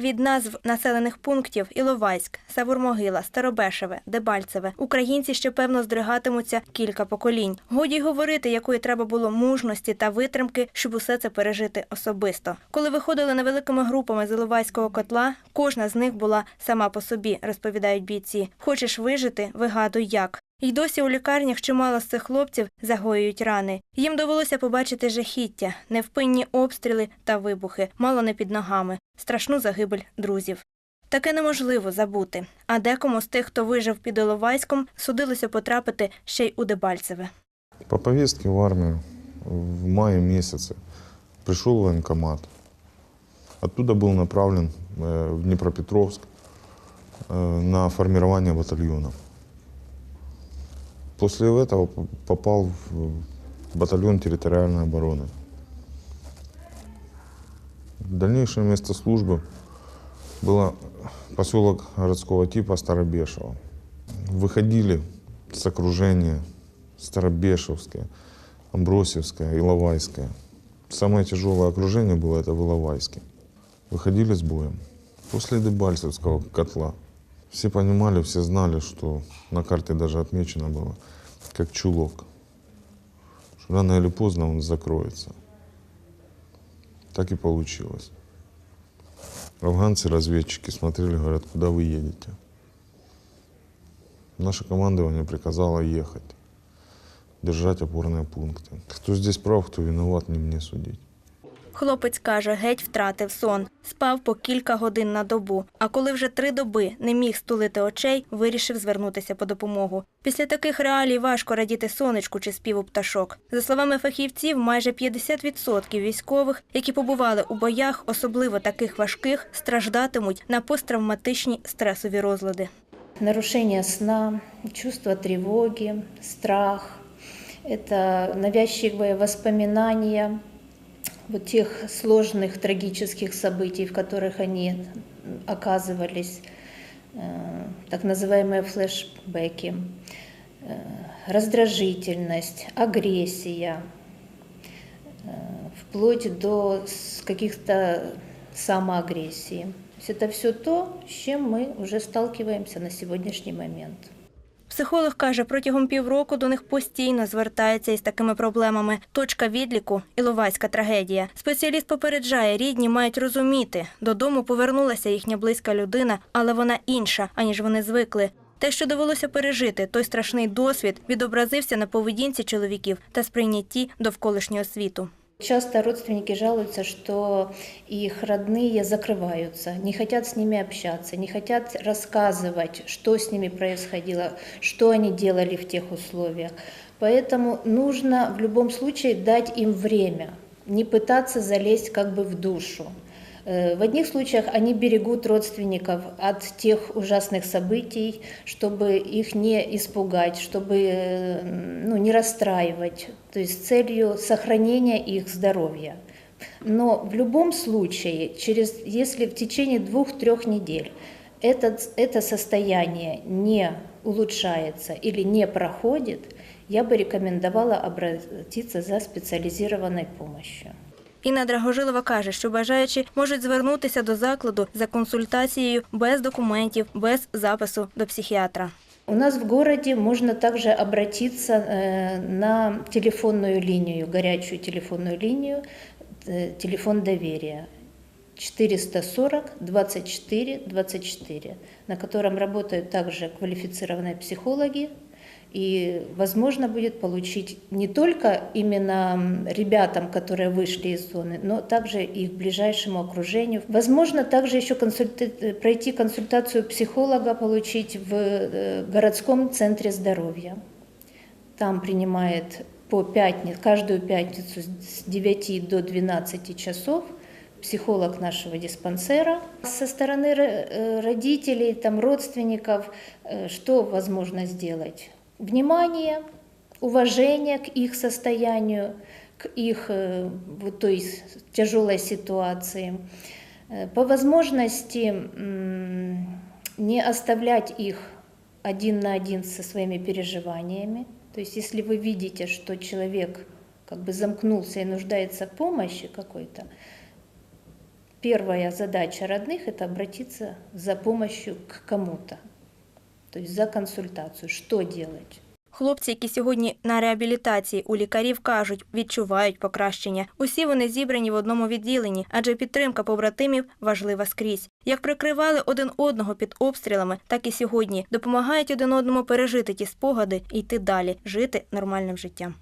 від назв населених пунктів Іловайськ, Савурмогила, Старобешеве, Дебальцеве, українці ще певно здригатимуться кілька поколінь. Годі говорити, якої треба було мужності та витримки, щоб усе це пережити особисто. Коли виходили невеликими групами з Іловайського котла, кожна з них була сама по собі, розповідають бійці. Хочеш вижити, вигадуй як. І досі у лікарнях чимало з цих хлопців загоюють рани. Їм довелося побачити жахіття, невпинні обстріли та вибухи, мало не під ногами, страшну загибель друзів. Таке неможливо забути. А декому з тих, хто вижив під Іловайськом, судилося потрапити ще й у Дебальцеве. По повестке в армию в мае месяце пришел в военкомат. Оттуда был направлен э, в Днепропетровск э, на формирование батальона. После этого попал в батальон территориальной обороны. Дальнейшее место службы было поселок городского типа Старобешево. Выходили с окружения Старобешевское, Амбросевское, Иловайское. Самое тяжелое окружение было это в Иловайске. Выходили с боем. После Дебальцевского котла все понимали, все знали, что на карте даже отмечено было, как чулок. Что рано или поздно он закроется. Так и получилось. Афганцы-разведчики смотрели, говорят, куда вы едете. Наше командование приказало ехать, держать опорные пункты. Кто здесь прав, кто виноват, не мне судить. Хлопець каже, геть втратив сон, спав по кілька годин на добу. А коли вже три доби не міг стулити очей, вирішив звернутися по допомогу. Після таких реалій важко радіти сонечку чи співу пташок. За словами фахівців, майже 50% військових, які побували у боях, особливо таких важких, страждатимуть на посттравматичні стресові розлади. Нарушение сна, чувство тревоги, страх, это навязчивые вот тех сложных трагических событий, в которых они оказывались, э, так называемые флешбеки, э, раздражительность, агрессия, э, вплоть до каких-то самоагрессии. То это все то, с чем мы уже сталкиваемся на сегодняшний момент. Психолог каже, протягом півроку до них постійно звертаються із такими проблемами. Точка відліку Іловайська трагедія. Спеціаліст попереджає, рідні мають розуміти. Додому повернулася їхня близька людина, але вона інша, аніж вони звикли. Те, що довелося пережити, той страшний досвід відобразився на поведінці чоловіків та сприйнятті довколишнього світу. Часто родственники жалуются, что их родные закрываются, не хотят с ними общаться, не хотят рассказывать, что с ними происходило, что они делали в тех условиях. Поэтому нужно в любом случае дать им время, не пытаться залезть как бы в душу. Э, В одних случаях они берегут родственников от тех ужасных событий, чтобы их не испугать, чтобы э, не расстраивать, то есть с целью сохранения их здоровья. Но в любом случае, через, если в течение двух-трех недель этот, это состояние не улучшается или не проходит, я бы рекомендовала обратиться за специализированной помощью. Інна Драгожилова каже, що бажаючі можуть звернутися до закладу за консультацією без документів, без запису до психіатра. У нас в городе можно также обратиться э, на телефонную линию, горячую телефонную линию, э, телефон доверия 440 24 24, на котором работают также квалифицированные психологи. И возможно будет получить не только именно ребятам, которые вышли из зоны, но также и их ближайшему окружению. Возможно также еще консульта- пройти консультацию психолога, получить в э, городском центре здоровья. Там принимает по пятниц, каждую пятницу с 9 до 12 часов психолог нашего диспансера. Со стороны ро- э, родителей, там, родственников, э, что возможно сделать? Внимание, уважение к их состоянию, к их э, той с- тяжелой ситуации. Э, По возможности не оставлять их один на один со своими переживаниями. То есть если вы видите, что человек как бы замкнулся и нуждается в помощи какой-то, Первая задача родных – это обратиться за помощью к кому-то, то есть за консультацію, що делать. Хлопці, які сьогодні на реабілітації у лікарів кажуть, відчувають покращення. Усі вони зібрані в одному відділенні, адже підтримка побратимів важлива скрізь. Як прикривали один одного під обстрілами, так і сьогодні допомагають один одному пережити ті спогади і йти далі, жити нормальним життям.